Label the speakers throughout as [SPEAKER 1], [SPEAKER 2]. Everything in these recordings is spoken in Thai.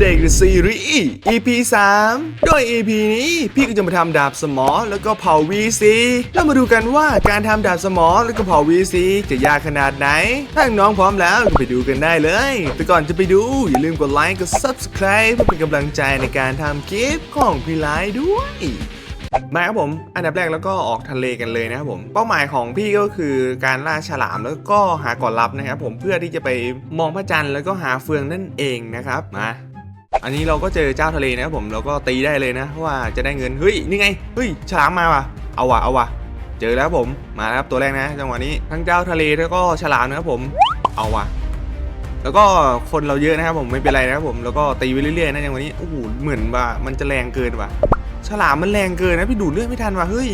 [SPEAKER 1] เด็กซีรีส์ EP 3 โดย EP นี้พี่ก็จะมาทำดาบสมอแล้วก็เผา VC แล้วมาดูกันว่าการทำดาบสมอแล้วก็เผา VC จะยากขนาดไหน ถ้าน้องพร้อมแล้วก็ไปดูกันได้เลย แต่ก่อนจะไปดู อย่าลืมกดไลค์กด Subscribe เพื่อเป็นกำลังใจในการทำคลิปของพี่ไลท์ด้วยมาครับผม อันดับแรกแล้วก็ออกทะเลกันเลยนะครับผม เป้าหมายของพี่ก็คือการล่าฉลามแล้วก็หาก่อนลับนะครับผมเพื่อที่จะไปมองพระจันทร์แล้วก็หาเฟืองนั่นเองนะครับ มา อันนี้เราก็เจอเจ้าทะเลนะครับผมเราก็ตีได้เลยนะว่าจะได้เงินเฮ้ยนี่ไงเฮ้ยฉลามมาว่ะเอาว่ะเอาว่ะเจอแล้วผมมาแล้วครับตัวแรกนะจังหวะนี้ทั้งเจ้าทะเลแล้วก็ฉลามนะครับผมเอาว่ะ แล้วก็คนเราเยอะนะครับผมไม่เป็นไรนะครับผมแล้วก็ตีไปเรื่อยๆนะจังหวะนี้โอ้โหเหมือนว่ามันจะแรงเกินว่ะฉลามมันแรงเกินนะพี่ดูดเลือดไม่ทันว่ะเฮ้ย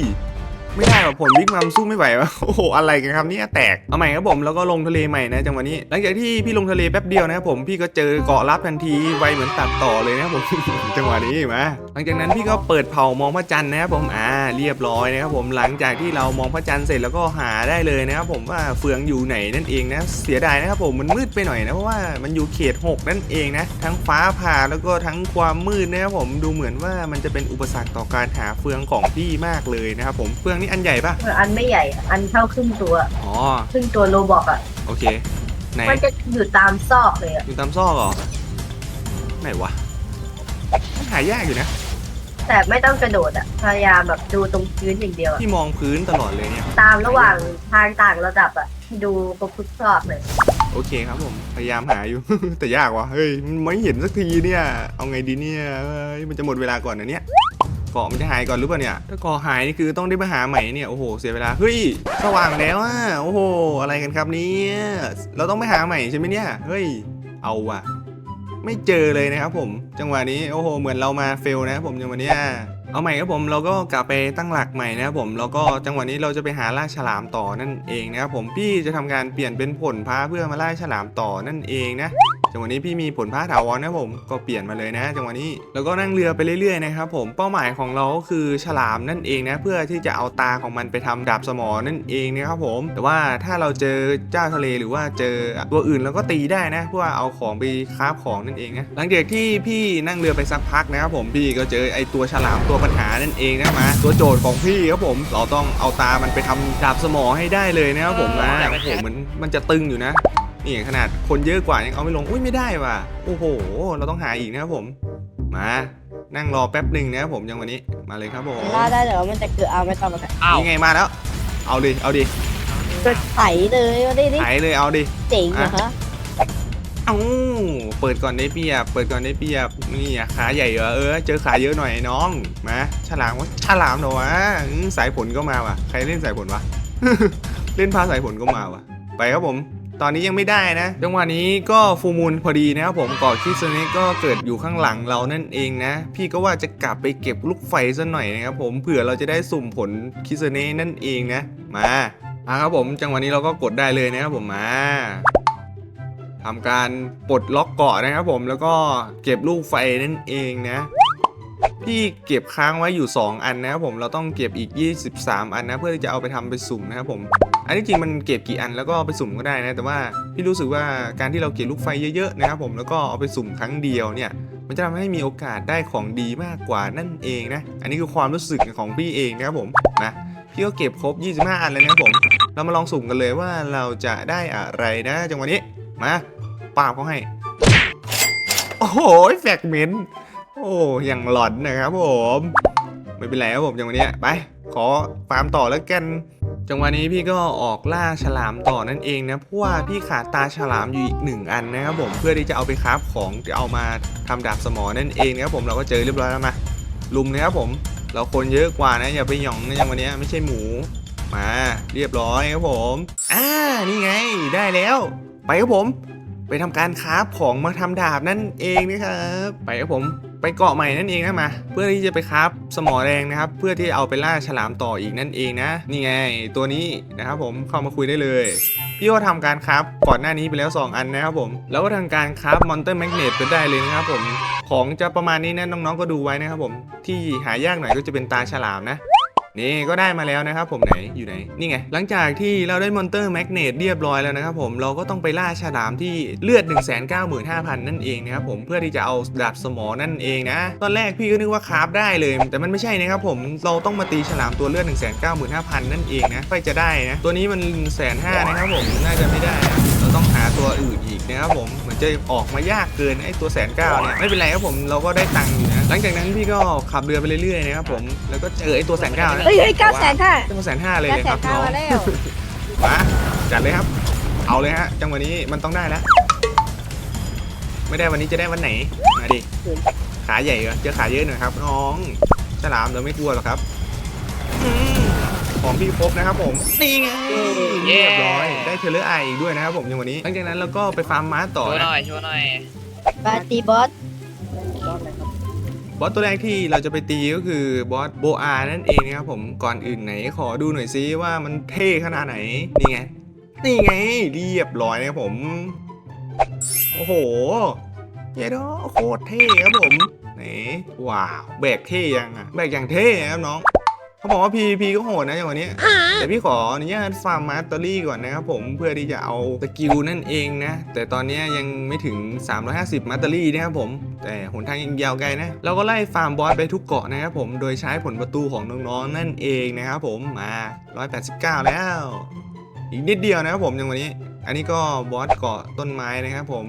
[SPEAKER 1] ไม่ได้ว่ะผลบิ๊กมัมสู้ไม่ไหววะโอ้โหอะไรกันครับเนี่ยแตกเอาใหม่ครับผมแล้วก็ลงทะเลใหม่นะจังหวะนี้ หลังจากที่พี่ลงทะเลแป๊บเดียวนะครับผมพี่ก็เจอเกาะลับทันทีไวเหมือนตัดต่อเลยนะครับผม จังหวะนี้มาหลังจากนั้นพี่ก็เปิดเผามองพระจันทร์นะครับผมอ่าเรียบร้อยนะครับผมหลังจากที่เรามองพระจันทร์เสร็จแล้วก็หาได้เลยนะครับผมว่าเฟืองอยู่ไหนนั่นเองนะเสียดายนะครับผมมันมืดไปหน่อยนะเพราะว่ามันอยู่เขต 6 นั่นเองนะทั้งฟ้าผ่าแล้วก็ทั้งความมืดนะครับผมดูเหมือนว่ามันจะเป็นอุปสรรคต่อการหาเฟืองของพี่มากเลยนะครับผมเฟืองนี่อันใหญ่ปะ
[SPEAKER 2] เอออันไม่ใหญ่อะอันเท่าครึ่งตัว
[SPEAKER 1] อ๋อ
[SPEAKER 2] ครึ่งตัวโลบอกอะ
[SPEAKER 1] โอเค ไหน
[SPEAKER 2] มันจะอยู่ตามซอกเลยอะ
[SPEAKER 1] อยู่ตามซอกเหรอ ไหนวะมันหายากอยู่นะ
[SPEAKER 2] แต่ไม่ต้องกระโดดอะ พยายามแบบดูตรงพื้นอย่างเดียวอะ
[SPEAKER 1] พี่มองพื้นตลอดเลยเนี่ย
[SPEAKER 2] ตามระหว่างทางต่างระดับอะ ดูตรงทุกซอกเลย
[SPEAKER 1] โอเคครับผม พยายามหาอยู่ แต่ยากว่ะ เฮ้ยมันไม่เห็นสักทีเนี่ย เอาไงดีเนี่ยเฮ้ยมันจะหมดเวลาก่อนนะเนี่ย เกาะมันจะหายก่อนหรือเปล่าเนี่ย ถ้าเกาะหายนี่คือต้องได้มาหาใหม่เนี่ย โอ้โห เสียเวลา เฮ้ย สว่างแล้วอะ โอ้โห อะไรกันครับเนี่ย เราต้องไปหาใหม่ใช่ไหมเนี่ย เฮ้ย เอาว่ะ ไม่เจอเลยนะครับผม จังหวะนี้ โอ้โห เหมือนเรามาเฟลนะครับผมจังหวะเนี้ยเอาใหม่ครับผมเราก็กลับไปตั้งหลักใหม่นะครับผมแล้วก็จังหวะนี้เราจะไปหาล่าฉลามต่อนั่นเองนะครับผมพี่จะทำการเปลี่ยนเป็นผลพระเพื่อมาล่าฉลามต่อนั่นเองนะ จังหวะนี้พี่มีผลพระถาวรนะผมก็เปลี่ยนมาเลยนะ จังหวะนี้แล้วก็นั่งเรือไปเรื่อยๆนะครับผมเป้าหมายของเราก็คือฉลามนั่นเองนะเพื่อที่จะเอาตาของมันไปทำดาบสมอนั่นเองนะครับผม แต่ว่าถ้าเราเจอเจ้าทะเลหรือว่าเจอตัวอื่นเราก็ตีได้นะเพื่อเอาของไปคราฟของนั่นเองนะหลังจากที่พี่นั่งเรือไปสักพักนะครับผมพี่ก็เจอไอตัวฉลามตัวปัญหานั่นเองนะมาตัวโจทย์ของพี่ครับผมเราต้องเอาตามันไปทำดาบสมอให้ได้เลยนะครับผมนะโอ้โหมันมันจะตึงอยู่นะ นี่ขนาดคนเยอะกว่ายังเอาไม่ลง อุ้ยไม่ได้ว่ะ โอ้โห เราต้องหาอีกนะครับผม มา นั่งรอแป๊บหนึ่งนะครับผมจังวันนี้ มาเลยครับผม
[SPEAKER 3] ล่าได้แต่ว่ามันจะเกิดเอาไม่ต้องมา
[SPEAKER 1] นี่ไงมาแล้ว เอาดิ เอาดิ
[SPEAKER 3] ก็ไถเลยมาดิดิ
[SPEAKER 1] หายเลย เอาดิ
[SPEAKER 3] เจ๋งเหรอฮะ
[SPEAKER 1] เอ้าเปิดก่อนได้เปรียบ เปิดก่อนได้เปรียบ นี่อะขาใหญ่เหรอ เออ เจอขาเยอะหน่อยไอ้น้อง มา ฉลามวะฉลามเหรอวะอืมสายผลก็มาว่ะ ใครเล่นสายผลวะ เล่นพาสายผลก็มาว่ะ ไปครับผม ตอนนี้ยังไม่ได้นะ จังหวะนี้ก็ฟูมูลพอดีนะครับผมก่อคิสเนกก็เกิดอยู่ข้างหลังเรานั่นเองนะ พี่ก็ว่าจะกลับไปเก็บลูกไฟซะหน่อยนะครับผมเผื่อเราจะได้สุ่มผลคิสเนนั่นเองนะ มาอะครับผมจังหวะนี้เราก็กดได้เลยนะครับผมมาทำการปลดล็อกเกาะนะครับผมแล้วก็เก็บลูกไฟนั่นเองนะพี่เก็บค้างไว้อยู่ 2 อันนะครับผมเราต้องเก็บอีก 23 อันนะ เพื่อที่จะเอาไปทำไปสุ่มนะครับผม นที่จริงมันเก็บกี่อันแล้วก็เอาไปสุ่มก็ได้นะ แต่ว่าพี่รู้สึกว่าการที่เราเก็บลูกไฟเยอะๆนะครับผมแล้วก็เอาไปสุ่มครั้งเดียวเนี่ย มันจะทำให้มีโอกาสได้ของดีมากกว่านั่นเองนะ อันนี้คือความรู้สึกของพี่เองนะครับผมนะพี่ก็เก็บครบ 25 อันเลยนะครับผม เรามาลองสุ่มกันเลยว่าเราจะได้อะไรนะจังหวะนี้มาปาบเขาให้ โอ้โหแฟกเมนต์โอ้ย่างหลอนนะครับผม ไม่เป็นไรครับผมจังหวะนี้ไป ขอฟาร์มต่อแล้วกัน จังหวะนี้พี่ก็ออกล่าฉลามต่อนั่นเองนะเพราะว่าพี่ขาดตาฉลามอยู่อีกหนึ่งอันนะครับผมเพื่อที่จะเอาไปคราฟของจะเอามาทำดาบสมอนั่นเองนะครับผมเราก็เจอเรียบร้อยแล้วมาลุมนะครับผมเราคนเยอะกว่านะอย่าไปหยองนะจังหวะนี้ไม่ใช่หมูมาเรียบร้อยครับผมอ่านี่ไงได้แล้ว ไปครับผม ไปทำการคราฟของมาทำดาบนั่นเองนะครับไปครับผม ไปเกาะใหม่นั่นเองนะมา เพื่อที่จะไปคราบสมอแดงนะครับ เพื่อที่เอาไปล่าฉลามต่ออีกนั่นเองนะ นี่ไง ตัวนี้นะครับผมเข้ามาคุยได้เลย พี่ก็ทำการคราบก่อนหน้านี้ไปแล้ว 2 อันนะครับผม แล้วก็ทำการคราบมอนเตอร์แมกเนตไปได้เลยนะครับผมของจะประมาณนี้นะน้องๆก็ดูไว้นะครับผมที่หายากหน่อยก็จะเป็นตาฉลามนะ นี่ก็ได้มาแล้วนะครับผมไหนอยู่ไหนนี่ไง หลังจากที่เราได้มอนเตอร์แมกเนตเรียบร้อยแล้วนะครับผมเราก็ต้องไปล่าฉลามที่เลือด 1 9 5 0 0 0 นั่นเองนะครับผมเพื่อที่จะเอาดาบสมอนั่นเองนะ ตอนแรกพี่ก็นึกว่าคราฟได้เลย แต่มันไม่ใช่นะครับผมเราต้องมาตีฉลามตัวเลือด 1 9 5 0 0 0 นั่นเองนะค่อยจะได้นะตัวนี้มันแสนห้านะครับผมน่าจะไม่ได้นะเราต้องหาตัวอื่นอีกนะครับผมเหมือนจะออกมายากเกินไอ้ตัวแสนเก้าเนี่ยไม่เป็นไรครับผมเราก็ได้ตังค์อยู่นะ หลังจากนั้นพี่ก็ขับเรือไปเรื่อยๆนะครับผมแล้วก็เจอไอ้ตัวแสนเก้านะ
[SPEAKER 3] เฮ้ยเฮ้ยเก้าแสนห้า
[SPEAKER 1] ตัวแสนห้าเลย
[SPEAKER 3] เก้า
[SPEAKER 1] เลย
[SPEAKER 3] แส
[SPEAKER 1] ครับ
[SPEAKER 3] นห้า
[SPEAKER 1] น้อง
[SPEAKER 3] มาแล้ว
[SPEAKER 1] มาจัดเลยครับ เอาเลยฮะ จังหวะนี้มันต้องได้แล้ว ไม่ได้วันนี้จะได้วันไหน มาดิ ขาใหญ่เหรอเจอขาเยอะหน่อยครับ น้อง ฉลามเราไม่กลัวหรอกครับอืมของพี่ครบนะครับผม นี่ไงเรียบร้อย ได้เทเลอร์ไออีกด้วยนะครับผมจังหวะนี้ หลังจากนั้นเราก็ไปฟาร์มม้าต่อ
[SPEAKER 4] โชว์ห
[SPEAKER 1] นะ
[SPEAKER 4] น่อยโชว์หน่อย
[SPEAKER 3] ปาร์ตี้บอส
[SPEAKER 1] บอสตัวแรกที่เราจะไปตีก็คือบอสโบอานั่นเองนะครับผมก่อนอื่นไหนขอดูหน่อยซิว่ามันเท่ขนาดไหนนี่ไงนี่ไงเรียบร้อยนะครับผม โอ้โหเย้ดอโคตรเท่ครับผมไหนว้าวแบกเท่ยังอะแบกอย่างเท่ครับน้อง เขาบอกว่า PVP ก็โหดนะอย่างวันนี้แต่พี่ขออนุญาตฟาร์มมาสเตอรี่ก่อนนะครับผมเพื่อที่จะเอาสกิลนั่นเองนะ แต่ตอนนี้ยังไม่ถึง 350 มาสเตอรี่นะครับผม แต่หนทางยังยาวไกลนะ เราก็ไล่ฟาร์มบอสไปทุกเกาะนะครับผมโดยใช้ผลประตูของน้องๆนั่นเองนะครับผมมา 189 แล้ว อีกนิดเดียวนะครับผมอย่างวันนี้ อันนี้ก็บอสเกาะต้นไม้นะครับผม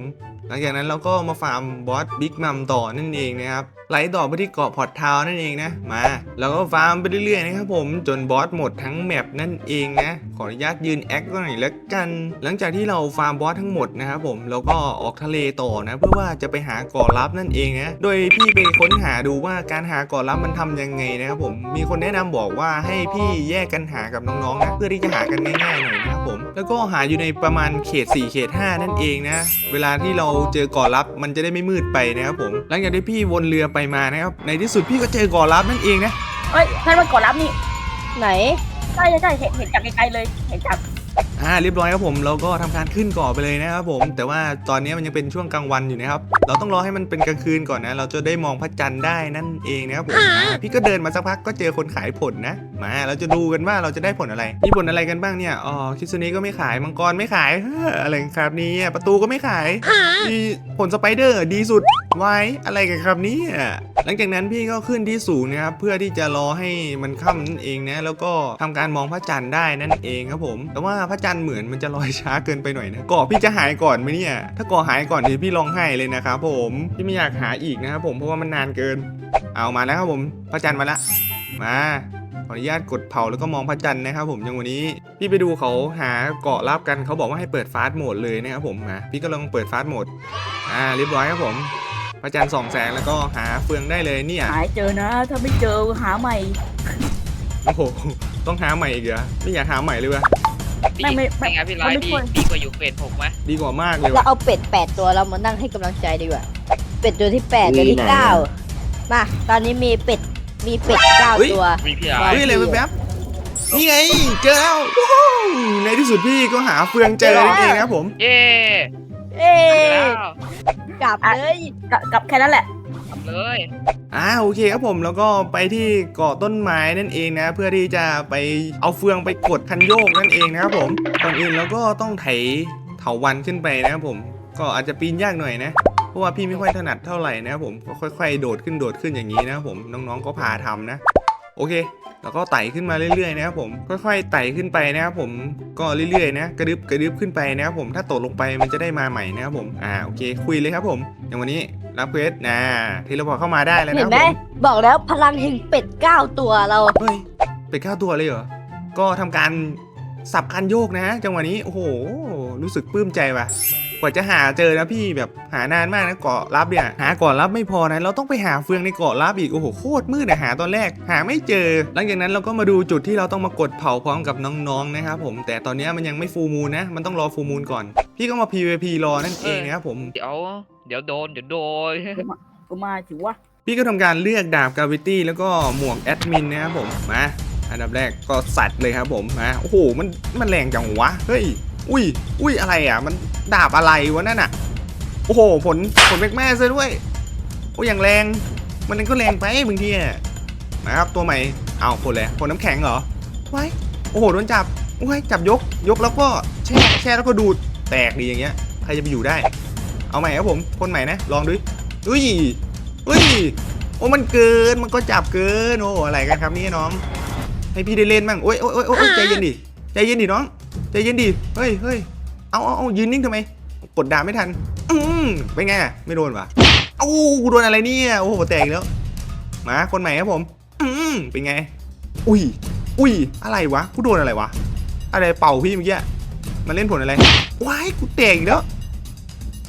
[SPEAKER 1] หลังจากนั้นเราก็มาฟาร์มบอสบิ๊กมัมต่อนั่นเองนะครับ ไหลต่อไปที่เกาะพอร์ตทาวนั่นเองนะมาเราก็ฟาร์มไปเรื่อยๆนะครับผมจนบอสหมดทั้งแมปนั่นเองนะขออนุญาตยืนแอคก็หน่อยแล้วกัน หลังจากที่เราฟาร์มบอสทั้งหมดนะครับผมเราก็ออกทะเลต่อนะเพื่อว่าจะไปหาเกาะลับนั่นเองนะโดยพี่ไปค้นหาดูว่าการหาเกาะลับมันทำยังไงนะครับผมมีคนแนะนำบอกว่าให้พี่แยกกันหากับน้องๆนะเพื่อที่จะหากันง่ายๆหน่อยนะครับผมแล้วก็หาอยู่ในประมาณเขต 4 เขต 5 นั่นเองนะเวลาที่เราเจอเกาะลับมันจะได้ไม่มืดไปนะครับผมหลังจากที่พี่วนเรือไปมานะครับในที่สุดพี่ก็เจอก่อรับนั่นเองนะ
[SPEAKER 5] เฮ้ยท่านมันก่อรับนี่
[SPEAKER 3] ไหน
[SPEAKER 5] ใช่ใช่ใช่เห็นเห็นจากไกลๆเลย เห็นจาก
[SPEAKER 1] อ่าเรียบร้อยครับผมเราก็ทำการขึ้นเกาะไปเลยนะครับผม แต่ว่าตอนนี้มันยังเป็นช่วงกลางวันอยู่นะครับเราต้องรอให้มันเป็นกลางคืนก่อนนะ เราจะได้มองพระจันทร์ได้นั่นเองนะครับผมอ่าพี่ก็เดินมาสักพักก็เจอคนขายผลนะ มาเราจะดูกันว่าเราจะได้ผลอะไรมีผลอะไรกันบ้างเนี่ยอ๋อคิซุนี้ก็ไม่ขายมังกรไม่ขายเฮ้ออะไรครับเนี่ยประตูก็ไม่ขายมีผลสไปเดอร์ดีสุดไว้อะไรกันครับเนี่ยหลังจากนั้นพี่ก็ขึ้นที่สูงนะครับเพื่อที่จะรอให้มันค่ำนั่นเองนะแล้วก็ทำการมองพระจันทร์ได้นั่นเองครับผม แต่ว่าพระจันทร์เหมือนมันจะลอยช้าเกินไปหน่อยนะก่อพี่จะหายก่อนไหมเนี่ย ถ้าก่อหายก่อนเดี๋ยวพี่ร้องไห้เลยนะครับผมพี่ไม่อยากหาอีกนะครับผมเพราะว่ามันนานเกิน เอามาแล้วครับผมพระจันทร์มาละมาขออนุญาตกดเผาแล้วก็มองพระจันทร์นะครับผมอย่างวันนี้ พี่ไปดูเขาหาเกาะลับกันเขาบอกว่าให้เปิดฟาสต์โหมดเลยนะครับผมมาพี่ก็ลองเปิดฟาสต์โหมดอ่าเรียบร้อยครับผม พระจันทร์ส่องแสงแล้วก็หาเฟืองได้เลยเนี่ย
[SPEAKER 5] หายเจอนะ ถ้าไม่เจอหาใหม่
[SPEAKER 1] โอ้โหต้องหาใหม่อีกเหรอไม่อยากหาใหม่เลยวะ
[SPEAKER 4] ดี
[SPEAKER 5] ไม่ไม่ไม่
[SPEAKER 4] ไม่งั้นพี่ร้อย
[SPEAKER 5] ไม่
[SPEAKER 4] ดี
[SPEAKER 5] ควร
[SPEAKER 4] ดีกว่าอยู่เฟสหกไหม
[SPEAKER 1] ดีกว่ามากเลย
[SPEAKER 3] เรา
[SPEAKER 1] วะ
[SPEAKER 3] เอาเป็ดแปดตัวเรามานั่งให้กำลังใจดีกว่า เป็ดตัวที่แปดตัวที่เก้ามาตอนนี้มีเป็ดมีเป็ดเก้าตัว
[SPEAKER 4] มีพี่ร้อย
[SPEAKER 1] เฮ้ยอะไรแป๊บๆนี่ไงเจอแล้วว้าวในที่สุดพี่ก็หาเฟืองเจอนั่นเองนะครับผม
[SPEAKER 4] เย้
[SPEAKER 3] เอ๊
[SPEAKER 4] เจอแล้ว
[SPEAKER 3] กลับเลย
[SPEAKER 5] กับกับแค่นั้นแหละ
[SPEAKER 4] ทำ เลย
[SPEAKER 1] อ่าโอเคครับผมแล้วก็ไปที่เกาะต้นไม้นั่นเองนะ เพื่อที่จะไปเอาเฟืองไปกดคันโยกนั่นเองนะครับผมก่อนอื่นเราก็ต้องไถเถาวันขึ้นไปนะครับผม ก็อาจจะปีนยากหน่อยนะเพราะว่าพี่ไม่ค่อยถนัดเท่าไหร่นะครับผมก็ค่อย ๆ โดดขึ้นโดดขึ้นอย่างนี้นะครับผมน้องๆก็พาทำนะ โอเค แล้วก็ไต่ขึ้นมาเรื่อยๆนะครับผม ค่อยๆไต่ขึ้นไปนะครับผม ก็เรื่อยๆนะ กระดึบกระดึบขึ้นไปนะครับผม ถ้าตกลงไปมันจะได้มาใหม่นะครับผม อ่า โอเค คุยเลยครับผม อย่างวันนี้รับเควสนะทีเราพอเข้ามาได้แล้ว
[SPEAKER 3] เห็
[SPEAKER 1] นะ
[SPEAKER 3] น
[SPEAKER 1] ค
[SPEAKER 3] ไหม
[SPEAKER 1] รับผม
[SPEAKER 3] บอกแล้วพลังแห่งเป็ดเก้าตัวเรา
[SPEAKER 1] เฮ้ย เป็ดข้าวตัวเลยเหรอ ก็ทำการสับคันโยกนะจังหวะนี้ โอ้โห รู้สึกปลื้มใจว่ะ กว่าจะหาเจอนะพี่แบบหานานมากนะเกาะลับเนี่ยหาเกาะลับไม่พอนะเราต้องไปหาเฟืองในเกาะลับอีกโอ้โหโคตรมืดอะหาตอนแรก หาไม่เจอ หลังจากนั้นเราก็มาดูจุดที่เราต้องมากดเผาพร้อมกับน้องๆนะครับผมแต่ตอนนี้มันยังไม่ฟูมูลนะ มันต้องรอฟูมูลก่อน พี่ก็มา PVP รอนั่นเองนะครับผม
[SPEAKER 4] เดี๋ยวเดี๋ยวโดนเดี๋ยวโดน
[SPEAKER 5] กูมาถือว่า
[SPEAKER 1] พี่ก็ทำการเลือกดาบกาวิตี้แล้วก็หมวกแอดมินนะครับผมมาอันดับแรกก็สัตว์เลยครับผมมาโอ้โหมันมันแรงจังวะเฮ้ย อุ้ยอุ้ยอะไรอะ มันดาบอะไรวะนั่นอะ โอ้โห ผลผลแม็กแม่ซะด้วย โอ้อย่างแรง มันก็แรงไปบางทีอะมาครับตัวใหม่เอาคนเลยคนน้ำแข็งเหรอไว้โอ้โหโดนจับโอ้ยจับยกยกแล้วก็แช่แช่แล้วก็ดูดแตกดีอย่างเงี้ยใครจะไปอยู่ได้ เอาใหม่ครับผมคนใหม่นะลองดูอุ้ยอุ้ยโอ้มันเกินมันก็จับเกินโอ้อะไรกันครับนี่น้องให้พี่ได้เล่นบ้างโอ้ยโอ้ยโอ้ยโอ้ยใจเย็นดิใจเย็นดิน้อง ใจเย็นดิ เฮ้ยเฮ้ยเอาเอาเอายืนนิ่งทำไม กดดาไม่ทัน อืมเป็นไง ไม่โดนวะเอ้ากูโดนอะไรเนี่ย โอ้โห แตกอีกแล้ว มา คนใหม่ครับผม อืมเป็นไง อุ้ย อุ้ย อะไรวะ กูโดนอะไรวะ อะไรเป่าพี่เมื่อกี้ มันเล่นผลอะไร ว้าย กูแตกอีกแล้ว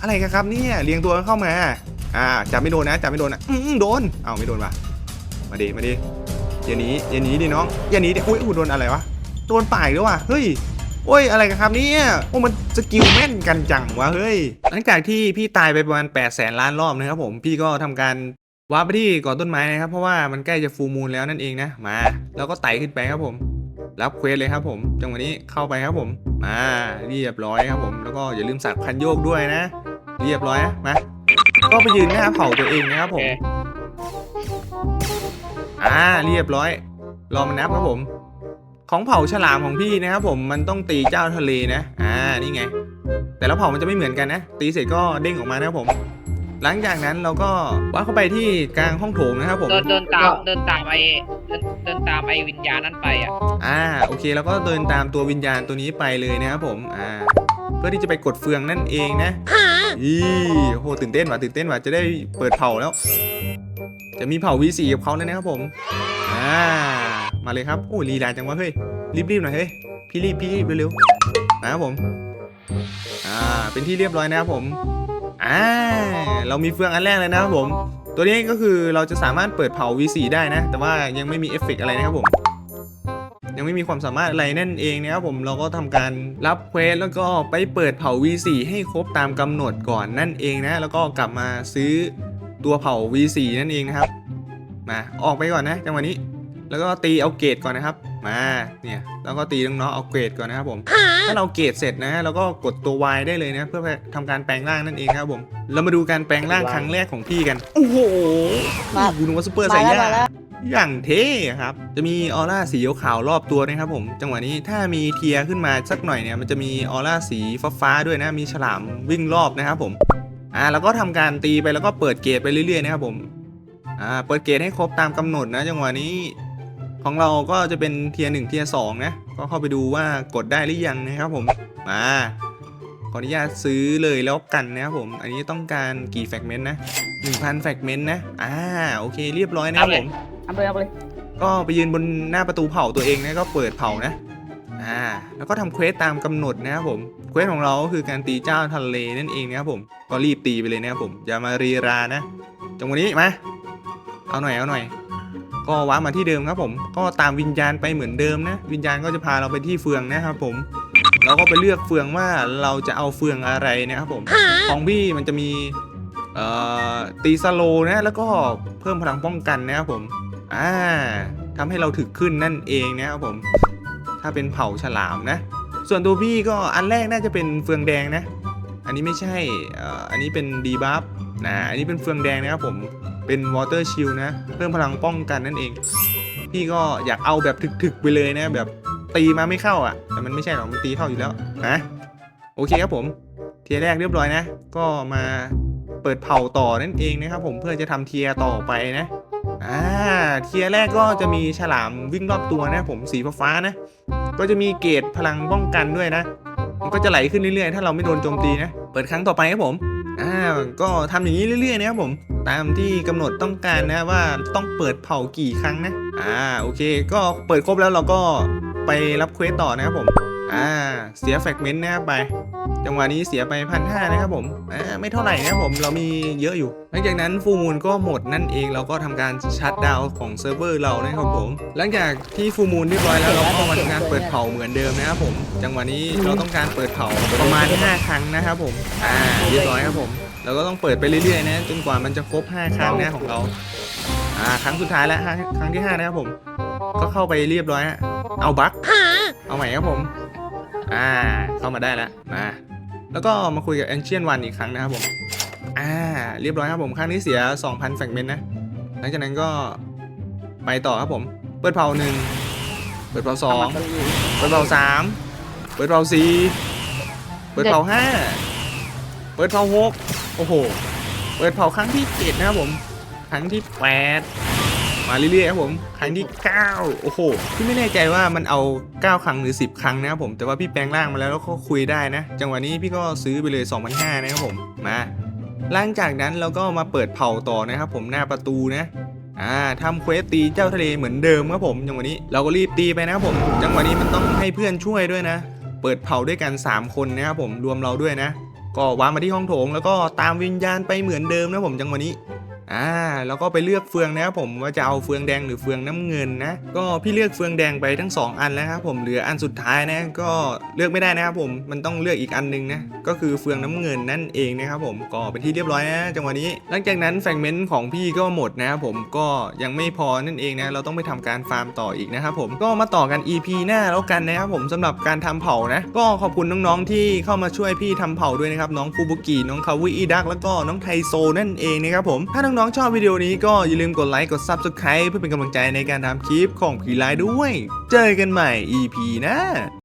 [SPEAKER 1] อะไรกันครับเนี่ย เรียงตัวเข้ามา อ่าจับไม่โดนนะจับไม่โดนนะอืมโดน เอ้าไม่โดนวะมาดิ มาดิอย่าหนีอย่าหนีดิน้องอย่าหนีดิอุ้ยกูโดนอะไรวะ โดนป่ายด้วยวะเฮ้ย โอ้ยอะไรกันครับเนี่ยโอ้มันสกิลแม่นกันจังวะเฮ้ย หลังจากที่พี่ตายไปประมาณ8 0 0แสนล้านรอบนะครับผมพี่ก็ทำการวาร์ปไปที่เก่อนต้นไม้นะครับ เพราะว่ามันใกล้จะฟูลมูลแล้วนั่นเองนะมา แล้วก็ไต่ขึ้นไปครับผม รับเควสเลยครับผมจังหวะนี้เข้าไปครับผมมาเรียบร้อยครับผม แล้วก็อย่าลืมสักคันโยกด้วยนะ เรียบร้อยนะมาก็ไปยืนหน้าเผาตัวเองนะครับผมอ่าเรียบร้อย รอมันนับครับผม ของเผาฉลามของพี่นะครับผมมันต้องตีเจ้าทะเลนะ อ่านี่ไง แต่ละเผามันจะไม่เหมือนกันนะ ตีเสร็จก็เด้งออกมานะครับผม หลังจากนั้นเราก็ว่าเข้าไปที่กลางห้องโถงนะครับผม
[SPEAKER 4] เดินเดินตามเดินตามไอเดินเดินตามไอวิญญาณนั้นไปอะ
[SPEAKER 1] อ่าโอเคแล้วก็เดินตามตัววิญญาณตัวนี้ไปเลยนะครับผม อ่า เพื่อที่จะไปกดเฟืองนั่นเองนะอีโหตื่นเต้นว่ะตื่นเต้นว่ะจะได้เปิดเผาแล้ว จะมีเผา V4 กับเขาเลยนะครับผม อ่า มาเลยครับโอ้ยลีลาจังวะเฮ้ยรีบๆหน่อยเฮ้ยพี่รีบพี่รีบเร็วๆนะครับผมอ่าเป็นที่เรียบร้อยนะครับผมอ่าเรามีเฟืองอันแรกเลยนะครับผม ตัวนี้ก็คือเราจะสามารถเปิดเผา V4 ได้นะ แต่ว่ายังไม่มีเอฟเฟกต์อะไรนะครับผมยังไม่มีความสามารถอะไรนั่นเองนะครับผมเราก็ทำการรับเควสแล้วก็ไปเปิดเผา V4 ให้ครบตามกำหนดก่อนนั่นเองนะ แล้วก็กลับมาซื้อตัวเผา V4 นั่นเองนะครับมาออกไปก่อนนะจังหวะนี้ แล้วก็ตีเอาเกรดก่อนนะครับ มาเนี่ยแล้วก็ตีน้องๆเอาเกรดก่อนนะครับผมถ้าเราเกรดเสร็จนะเราก็กดตัว Y ได้เลยนะ เพื่อทำการแปลงร่างนั่นเองครับผมเรามาดูการแปลงร่างครั้งแรกของพี่กันโอ้โห
[SPEAKER 3] มา
[SPEAKER 1] กูนึกว่าซูเปอร์
[SPEAKER 3] มา
[SPEAKER 1] ไซ
[SPEAKER 3] แล้ว
[SPEAKER 1] ย่า
[SPEAKER 3] มาแล้ว
[SPEAKER 1] อย่างเท่ครับ จะมีออร่าสีขาวๆรอบตัวนะครับผม จังหวะนี้ถ้ามีเทียร์ขึ้นมาสักหน่อยเนี่ยมันจะมีออร่าสีฟ้าๆด้วยนะ มีฉลามวิ่งรอบนะครับผมอ่าแล้วก็ทำการตีไปแล้วก็เปิดเกรดไปเรื่อยๆนะครับผมอ่าเปิดเกรดให้ครบตามกำหนดนะ จังหวะนี้ ของเราก็จะเป็นเทียร์หนึ่งเทียร์สองนะ ก็เข้าไปดูว่ากดได้หรือยังนะครับผม มาขออนุญาตซื้อเลยแล้วกันนะครับผม อันนี้ต้องการกี่แฟกเมนต์นะ1,000แฟกเมนต์นะ อ่า โอเค เรียบร้อยนะครับผม
[SPEAKER 5] เอาไปเลยเอาไปเลย
[SPEAKER 1] ก็ไปยืนบนหน้าประตูเผาตัวเองนะ ก็เปิดเผานะ อ่า แล้วก็ทำเควสตามกำหนดนะครับผม เควสของเราก็คือการตีเจ้าทะเลนั่นเองนะครับผม ก็รีบตีไปเลยนะครับผม อย่ามารีรานะ จังหวะนี้มา เอาหน่อย เอาหน่อย ก็ว้ามาที่เดิมครับผม ก็ตามวิญญาณไปเหมือนเดิมนะ วิญญาณก็จะพาเราไปที่เฟืองนะครับผมเราก็ไปเลือกเฟืองว่าเราจะเอาเฟืองอะไรนะครับผม ของพี่มันจะมีเอ่อตีสโลว์นะแล้วก็เพิ่มพลังป้องกันนะครับผม อ่าทำให้เราถึกขึ้นนั่นเองนะครับผม ถ้าเป็นเผ่าฉลามนะ ส่วนตัวพี่ก็อันแรกน่าจะเป็นเฟืองแดงนะ อันนี้ไม่ใช่เอ่ออันนี้เป็นดีบัฟนะ อันนี้เป็นเฟืองแดงนะครับผม เป็นวอเตอร์ชิลนะ เพิ่มพลังป้องกันนั่นเอง พี่ก็อยากเอาแบบถึกๆไปเลยนะ แบบตีมาไม่เข้าอะ แต่มันไม่ใช่หรอกมันตีเข้าอยู่แล้วนะโอเคครับผมเทียแรกเรียบร้อยนะ ก็มาเปิดเผาต่อนั่นเองนะครับผมเพื่อจะทำเทียต่อไปนะอ่าเทียแรกก็จะมีฉลามวิ่งรอบตัวนะผมสีฟ้านะ ก็จะมีเกรดพลังป้องกันด้วยนะ มันก็จะไหลขึ้นเรื่อยๆ ถ้าเราไม่โดนโจมตีนะ เปิดครั้งต่อไปครับผม อ่าก็ทำอย่างนี้เรื่อยๆนะครับผม ตามที่กำหนดต้องการนะว่าต้องเปิดเผากี่ครั้งนะ อ่าโอเค ก็เปิดครบแล้วเราก็ไปรับเควสต่อนะครับผม อ่า เสียแฟกเมนต์นะครับไป จังหวะนี้เสียไปพันห้านะครับผม อ่า ไม่เท่าไหร่นะครับผม เรามีเยอะอยู่ หลังจากนั้นฟูมูลก็หมดนั่นเอง เราก็ทำการชัดดาวของเซิร์ฟเวอร์เรานะครับผม หลังจากที่ฟูมูลเรียบร้อยแล้วเราก็มาทำการเปิดเผาเหมือนเดิมนะครับผม จังหวะนี้เราต้องการเปิดเผาประมาณ 5 ครั้งนะครับผม อ่า เรียบร้อยครับผม เราก็ต้องเปิดไปเรื่อยๆนะจนกว่ามันจะครบ 5 ครั้งนะของเรา อ่า ครั้งสุดท้ายแล้วครั้งที่5นะครับผม ก็เข้าไปเรียบร้อยฮะ เอาบั๊กเอาใหม่ครับผม อ่า เข้ามาได้แล้วมา แล้วก็มาคุยกับ Ancient One อีกครั้งนะครับผม อ่า เรียบร้อยครับผมครั้งนี้เสีย 2,000แฟกเมนต์นะ หลังจากนั้นก็ไปต่อครับผม เปิดเผาหนึ่ง เปิดเผาสอง เปิดเผาสาม เปิดเผาสี่ เปิดเผาห้า เปิดเผาหก โอ้โห เปิดเผาครั้งที่เจ็ดนะครับผม ครั้งที่แปด มาเรื่อยๆครับผม ครั้งที่เก้าโอ้โห พี่ไม่แน่ใจว่ามันเอา 9 ครั้งหรือ 10 ครั้งนะครับผม แต่ว่าพี่แปลงร่างมาแล้วแล้วก็คุยได้นะ จังหวะนี้พี่ก็ซื้อไปเลย2,500นะครับผม มาหลังจากนั้นเราก็มาเปิดเผาต่อนะครับผมหน้าประตูนะอ่าทำเควสตีเจ้าทะเลเหมือนเดิมครับผมจังหวะนี้เราก็รีบตีไปนะครับผม จังหวะนี้มันต้องให้เพื่อนช่วยด้วยนะ เปิดเผาด้วยกัน 3 คนนะครับผมรวมเราด้วยนะ ก็วางมาที่ห้องโถงแล้วก็ตามวิญญาณไปเหมือนเดิมนะผมจังหวะนี้ อ่าแล้วก็ไปเลือกเฟืองนะครับผมว่าจะเอาเฟืองแดงหรือเฟืองน้ำเงินนะก็พี่เลือกเฟืองแดงไปทั้งสองอันแล้วครับผมเหลืออันสุดท้ายนะก็เลือกไม่ได้นะครับผมมันต้องเลือกอีกอันหนึงนะก็คือเฟืองน้ำเงินนั่นเองนะครับผมก็เป็นที่เรียบร้อยนะจังหวะนี้ หลังจากนั้นแฟกเมนต์ของพี่ก็หมดนะครับผมก็ยังไม่พอนั่นเองนะเราต้องไปทำการฟาร์มต่ออีกนะครับผมก็มาต่อกัน EP หน้าแล้วกันนะครับผมสำหรับการทำเผานะก็ขอบคุณน้องๆที่เข้ามาช่วยพี่ทำเผาด้วยนะครับน้องฟูบุกิน้องคาวิอีดักแล้วก็น้องไทโซนั่นเองนะครับผมถ้าน้น้องๆชอบวิดีโอนี้ก็อย่าลืมกดไลค์กด Subscribe เพื่อเป็นกำลังใจในการทำคลิปของผีไลน์ด้วย เจอกันใหม่ EP หน้า